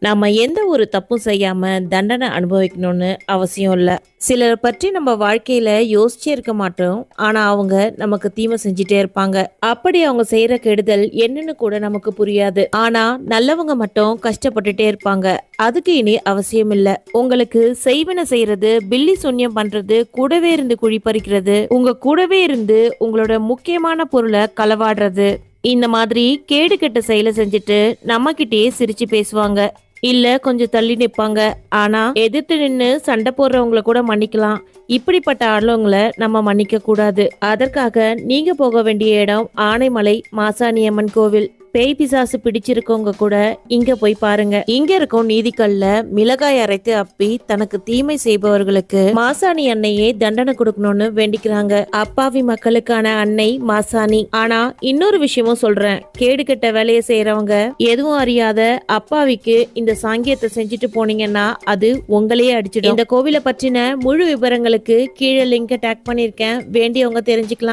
நாம் எந்த ஒரு தப்பும் செய்யாம தண்டனை அனுபவிக்கணும்னு அவசியம் இல்லை. சிலர் பற்றி நம்ம வாழ்க்கையில யோசிச்சே இருக்க மாட்டோம். ஆனா அவங்க நமக்கு தீமை செஞ்சுட்டே இருப்பாங்க. அப்படி அவங்க செய்யற கெடுதல் என்னன்னு கூட நமக்கு புரியாது. ஆனா நல்லவங்க மட்டும் கஷ்டப்பட்டுட்டே இருப்பாங்க. அதுக்கு இனி அவசியம் இல்ல. உங்களுக்கு செய்வன செய்யறது பில்லி சூன்யம் பண்றது கூடவே இருந்து குழி பறிக்கிறது உங்க கூடவே இருந்து உங்களோட முக்கியமான பொருளை களவாடுறது இந்த மாதிரி கேடு கெட்ட செயலை செஞ்சுட்டு நம்ம கிட்டயே சிரிச்சு பேசுவாங்க. இல்ல கொஞ்சம் தள்ளி நிப்பாங்க. ஆனா எதிர்த்து நின்னு சண்டை போடுறவங்கள கூட மன்னிக்கலாம். இப்படிப்பட்ட ஆளுங்களை நம்ம மன்னிக்க கூடாது அதற்காக நீங்க போக வேண்டிய இடம் ஆனைமலை மாசாணியம்மன் கோவில். பேய் பிசாசு பிடிச்சிருக்கவங்க கூட இங்க போய் பாருங்க. இங்க இருக்கும் நீதிக்கல்ல மிளகாய் அரைத்து அப்பி தனக்கு தீமை செய்பவர்களுக்கு மாசாணி அன்னையே தண்டனை கொடுக்கணும்னு வேண்டிக்கிறாங்க. அப்பாவி மக்களுக்கான அன்னை மாசாணி. ஆனா இன்னொரு விஷயமும் சொல்றேன். கேடு கெட்ட வேலையை செய்யறவங்க எதுவும் அறியாத அப்பாவிக்கு இந்த சாங்கியத்தை செஞ்சுட்டு போனீங்கன்னா அது உங்களையே அடிச்சிடும். இந்த கோவிலை பற்றின முழு விவரங்களுக்கு கீழே லிங்க டேக் பண்ணிருக்கேன் வேண்டியவங்க தெரிஞ்சுக்கலாம்.